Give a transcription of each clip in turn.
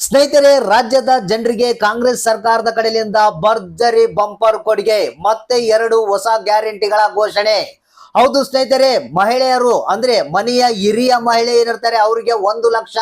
ಸ್ನೇಹಿತರೆ, ರಾಜ್ಯದ ಜನರಿಗೆ ಕಾಂಗ್ರೆಸ್ ಸರ್ಕಾರದ ಕಡೆಯಿಂದ ಭರ್ಜರಿ ಬಂಪರ್ ಕೊಡುಗೆ, ಮತ್ತೆ ಎರಡು ಹೊಸ ಗ್ಯಾರಂಟಿಗಳ ಘೋಷಣೆ. ಹೌದು ಸ್ನೇಹಿತರೆ, ಮಹಿಳೆಯರು, ಅಂದ್ರೆ ಮನೆಯ ಹಿರಿಯ ಮಹಿಳೆ ಏನಿರ್ತಾರೆ, ಅವರಿಗೆ ಒಂದು ಲಕ್ಷ.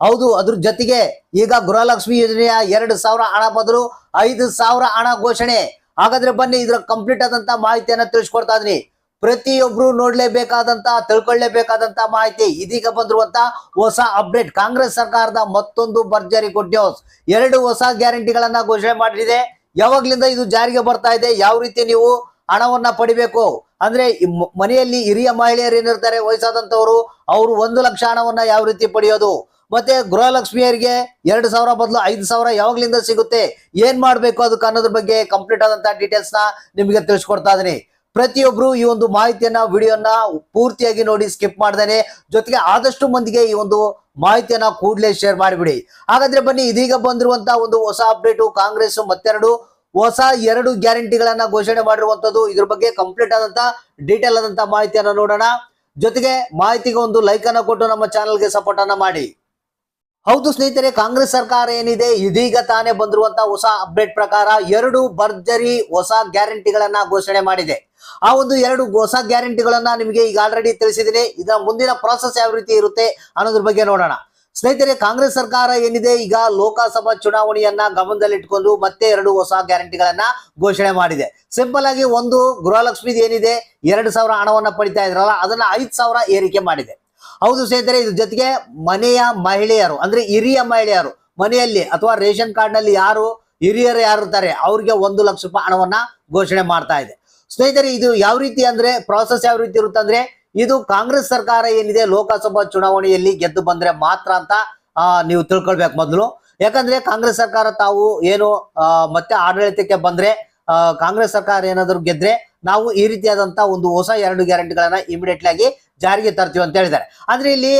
ಹೌದು, ಅದ್ರ ಜೊತೆಗೆ ಈಗ ಗೃಹಲಕ್ಷ್ಮಿ ಯೋಜನೆಯ ಎರಡು ಸಾವಿರ ಹಣ ಬದಲು ಐದು ಸಾವಿರ ಹಣ ಘೋಷಣೆ. ಹಾಗಾದ್ರೆ ಬನ್ನಿ, ಇದ್ರ ಕಂಪ್ಲೀಟ್ ಆದಂತ ಮಾಹಿತಿಯನ್ನ ತಿಳಿಸ್ಕೊಡ್ತಾ ಇದೀನಿ ಪ್ರತಿಯೊಬ್ರು ನೋಡ್ಲೇಬೇಕಾದಂತ ತಿಳ್ಕೊಳ್ಳೇಬೇಕಾದಂತ ಮಾಹಿತಿ ಇದೀಗ ಬಂದಿರುವಂತ ಹೊಸ ಅಪ್ಡೇಟ್. ಕಾಂಗ್ರೆಸ್ ಸರ್ಕಾರದ ಮತ್ತೊಂದು ಭರ್ಜರಿ ಗುಡ್ ನ್ಯೂಸ್ ಎರಡು ಹೊಸ ಗ್ಯಾರಂಟಿಗಳನ್ನ ಘೋಷಣೆ ಮಾಡಿದೆ. ಯಾವಾಗ್ಲಿಂದ ಇದು ಜಾರಿಗೆ ಬರ್ತಾ ಇದೆ, ಯಾವ ರೀತಿ ನೀವು ಹಣವನ್ನ ಪಡಿಬೇಕು? ಅಂದ್ರೆ ಮನೆಯಲ್ಲಿ ಹಿರಿಯ ಮಹಿಳೆಯರು ಏನಿರ್ತಾರೆ ವಯಸ್ಸಾದಂತವರು ಅವರು ಒಂದು ಲಕ್ಷ ಹಣವನ್ನ ಯಾವ ರೀತಿ ಪಡೆಯೋದು? ಮತ್ತೆ ಗೃಹಲಕ್ಷ್ಮಿಯರಿಗೆ ಎರಡು ಸಾವಿರ ಬದಲು ಐದು ಸಾವಿರ ಯಾವಾಗ್ಲಿಂದ ಸಿಗುತ್ತೆ? ಏನ್ ಮಾಡ್ಬೇಕು ಅದಕ್ಕೆ ಅನ್ನೋದ್ರ ಬಗ್ಗೆ ಕಂಪ್ಲೀಟ್ ಆದಂತ ಡೀಟೇಲ್ಸ್ನ ನಿಮಗೆ ತಿಳಿಸ್ಕೊಡ್ತಾ ಇದೀನಿ ಪ್ರತಿಯೊಬ್ರು ಈ ಒಂದು ಮಾಹಿತಿಯನ್ನ, ವಿಡಿಯೋನ ಪೂರ್ತಿಯಾಗಿ ನೋಡಿ ಸ್ಕಿಪ್ ಮಾಡ್ದೇನೆ. ಜೊತೆಗೆ ಆದಷ್ಟು ಮಂದಿಗೆ ಈ ಒಂದು ಮಾಹಿತಿಯನ್ನ ಕೂಡಲೇ ಶೇರ್ ಮಾಡಿಬಿಡಿ. ಹಾಗಾದ್ರೆ ಬನ್ನಿ, ಇದೀಗ ಬಂದಿರುವಂತ ಒಂದು ಹೊಸ ಅಪ್ಡೇಟು ಕಾಂಗ್ರೆಸ್ ಮತ್ತೆರಡು ಹೊಸ ಎರಡು ಗ್ಯಾರಂಟಿಗಳನ್ನ ಘೋಷಣೆ ಮಾಡಿರುವಂತದ್ದು. ಇದ್ರ ಬಗ್ಗೆ ಕಂಪ್ಲೀಟ್ ಆದಂತ ಡೀಟೇಲ್ ಆದಂತ ಮಾಹಿತಿಯನ್ನ ನೋಡೋಣ. ಜೊತೆಗೆ ಮಾಹಿತಿಗೆ ಒಂದು ಲೈಕ್ ಅನ್ನ ಕೊಟ್ಟು ನಮ್ಮ ಚಾನಲ್ಗೆ ಸಪೋರ್ಟ್ ಅನ್ನ ಮಾಡಿ. ಹೌದು ಸ್ನೇಹಿತರೆ, ಕಾಂಗ್ರೆಸ್ ಸರ್ಕಾರ ಏನಿದೆ? ಇದೀಗ ತಾನೇ ಬಂದಿರುವಂತ ಹೊಸ ಅಪ್ಡೇಟ್ ಪ್ರಕಾರ ಎರಡು ಭರ್ಜರಿ ಹೊಸ ಗ್ಯಾರಂಟಿಗಳನ್ನ ಘೋಷಣೆ ಮಾಡಿದೆ. ಆ ಒಂದು ಎರಡು ಹೊಸ ಗ್ಯಾರಂಟಿಗಳನ್ನ ನಿಮಗೆ ಈಗ ಆಲ್ರೆಡಿ ತಿಳಿಸಿದ್ದೀನಿ. ಇದರ ಮುಂದಿನ ಪ್ರಾಸೆಸ್ ಯಾವ ರೀತಿ ಇರುತ್ತೆ ಅನ್ನೋದ್ರ ಬಗ್ಗೆ ನೋಡೋಣ. ಸ್ನೇಹಿತರೆ, ಕಾಂಗ್ರೆಸ್ ಸರ್ಕಾರ ಏನಿದೆ? ಈಗ ಲೋಕಸಭಾ ಚುನಾವಣೆಯನ್ನ ಗಮನದಲ್ಲಿಟ್ಕೊಂಡು ಮತ್ತೆ ಎರಡು ಹೊಸ ಗ್ಯಾರಂಟಿಗಳನ್ನ ಘೋಷಣೆ ಮಾಡಿದೆ. ಸಿಂಪಲ್ ಆಗಿ ಒಂದು ಗೃಹಲಕ್ಷ್ಮಿ ಏನಿದೆ? ಎರಡು ಸಾವಿರ ಹಣವನ್ನ ಪಡಿತಾ ಇದ್ರಲ್ಲ, ಅದನ್ನ ಐದು ಸಾವಿರ ಏರಿಕೆ ಮಾಡಿದೆ. ಹೌದು ಸ್ನೇಹಿತರೆ, ಇದ್ರ ಜೊತೆಗೆ ಮನೆಯ ಮಹಿಳೆಯರು, ಅಂದ್ರೆ ಹಿರಿಯ ಮಹಿಳೆಯರು, ಮನೆಯಲ್ಲಿ ಅಥವಾ ರೇಷನ್ ಕಾರ್ಡ್ನಲ್ಲಿ ಯಾರು ಹಿರಿಯರು ಯಾರು ಇರ್ತಾರೆ, ಅವ್ರಿಗೆ ಒಂದು ಲಕ್ಷ ರೂಪಾಯಿ ಹಣವನ್ನ ಘೋಷಣೆ ಮಾಡ್ತಾ ಇದೆ. ಸ್ನೇಹಿತರೆ, ಇದು ಯಾವ ರೀತಿ ಅಂದ್ರೆ ಪ್ರಾಸೆಸ್ ಯಾವ ರೀತಿ ಇರುತ್ತೆ ಅಂದ್ರೆ, ಇದು ಕಾಂಗ್ರೆಸ್ ಸರ್ಕಾರ ಏನಿದೆ, ಲೋಕಸಭಾ ಚುನಾವಣೆಯಲ್ಲಿ ಗೆದ್ದು ಬಂದ್ರೆ ಮಾತ್ರ ಅಂತ ನೀವು ತಿಳ್ಕೊಳ್ಬೇಕು ಮೊದಲು. ಯಾಕಂದ್ರೆ, ಕಾಂಗ್ರೆಸ್ ಸರ್ಕಾರ ತಾವು ಏನು ಮತ್ತೆ ಆಡಳಿತಕ್ಕೆ ಬಂದ್ರೆ ಕಾಂಗ್ರೆಸ್ ಸರ್ಕಾರ ಏನಾದ್ರು ಗೆದ್ರೆ, ನಾವು ಈ ರೀತಿಯಾದಂತ ಒಂದು ಹೊಸ ಎರಡು ಗ್ಯಾರಂಟಿಗಳನ್ನ ಇಮಿಡಿಯೇಟ್ಲಿ ಆಗಿ ಜಾರಿಗೆ ತರ್ತೀವಿ ಅಂತ ಹೇಳಿದ್ದಾರೆ. ಅಂದ್ರೆ ಇಲ್ಲಿ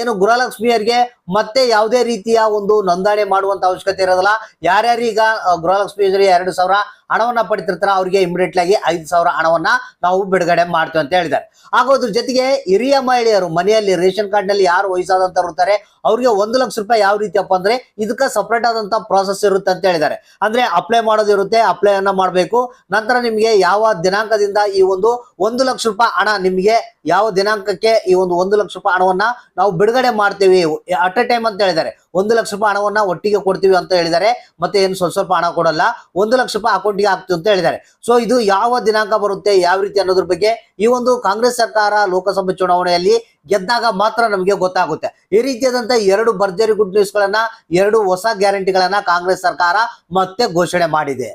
ಏನು ಗೃಹಲಕ್ಷ್ಮಿಯರಿಗೆ ಮತ್ತೆ ಯಾವುದೇ ರೀತಿಯ ಒಂದು ನೋಂದಣಿ ಮಾಡುವಂತ ಅವಶ್ಯಕತೆ ಇರೋದಿಲ್ಲ. ಯಾರ್ಯಾರೀಗ ಗೃಹಲಕ್ಷ್ಮಿ ಯೋಜನೆ ಎರಡು ಸಾವಿರ ಹಣವನ್ನ ಪಡಿತಿರ್ತಾರ, ಅವರಿಗೆ ಇಮಿಡಿಯೇಟ್ಲಿ ಆಗಿ ಐದು ಸಾವಿರ ಹಣವನ್ನ ನಾವು ಬಿಡುಗಡೆ ಮಾಡ್ತೇವೆ ಅಂತ ಹೇಳಿದ್ದಾರೆ. ಹಾಗೋದ್ರ ಜೊತೆಗೆ ಹಿರಿಯ ಮಹಿಳೆಯರು ಮನೆಯಲ್ಲಿ ರೇಷನ್ ಕಾರ್ಡ್ನಲ್ಲಿ ಯಾರು ವಯಸ್ಸಾದಂತ ಇರ್ತಾರೆ, ಅವ್ರಿಗೆ ಒಂದು ಲಕ್ಷ ರೂಪಾಯಿ ಯಾವ ರೀತಿಯಪ್ಪ ಅಂದ್ರೆ ಇದಕ್ಕೆ ಸಪ್ರೇಟ್ ಆದಂತ ಪ್ರಾಸೆಸ್ ಇರುತ್ತೆ ಅಂತ ಹೇಳಿದ್ದಾರೆ. ಅಂದ್ರೆ ಅಪ್ಲೈ ಮಾಡೋದಿರುತ್ತೆ ಅಪ್ಲೈ ಅನ್ನ ಮಾಡಬೇಕು. ನಂತರ ನಿಮಗೆ ಯಾವ ದಿನಾಂಕದಿಂದ ಈ ಒಂದು ಒಂದು ಲಕ್ಷ ರೂಪಾಯಿ ಹಣ ನಿಮಗೆ ಯಾವ ದಿನಾಂಕಕ್ಕೆ ಈ ಒಂದು ಒಂದು ಲಕ್ಷ ರೂಪಾಯಿ ಹಣವನ್ನ ನಾವು ಬಿಡುಗಡೆ ಮಾಡ್ತೀವಿ ಅಟ್ ಎ ಟೈಮ್ ಅಂತ ಹೇಳಿದ್ದಾರೆ. ಒಂದು ಲಕ್ಷ ರೂಪಾಯಿ ಹಣವನ್ನ ಒಟ್ಟಿಗೆ ಕೊಡ್ತೀವಿ ಅಂತ ಹೇಳಿದ್ದಾರೆ. ಮತ್ತೆ ಏನು ಸ್ವಲ್ಪ ಸ್ವಲ್ಪ ಹಣ ಕೊಡಲ್ಲ. ಒಂದು ಲಕ್ಷ ರೂಪಾಯಿ ಅಕೌಂಟ್ಗೆ ಹಾಕ್ತೀವಿ ಅಂತ ಹೇಳಿದ್ದಾರೆ. ಸೊ ಇದು ಯಾವ ದಿನಾಂಕ ಬರುತ್ತೆ, ಯಾವ ರೀತಿ ಅನ್ನೋದ್ರ ಬಗ್ಗೆ ಈ ಒಂದು ಕಾಂಗ್ರೆಸ್ ಸರ್ಕಾರ ಲೋಕಸಭೆ ಚುನಾವಣೆಯಲ್ಲಿ ಗೆದ್ದಾಗ ಮಾತ್ರ ನಮಗೆ ಗೊತ್ತಾಗುತ್ತೆ. ಈ ರೀತಿಯಾದಂತ ಎರಡು ಭರ್ಜರಿ ಗುಡ್ ನ್ಯೂಸ್ ಗಳನ್ನ, ಎರಡು ಹೊಸ ಗ್ಯಾರಂಟಿಗಳನ್ನ ಕಾಂಗ್ರೆಸ್ ಸರ್ಕಾರ ಮತ್ತೆ ಘೋಷಣೆ ಮಾಡಿದೆ.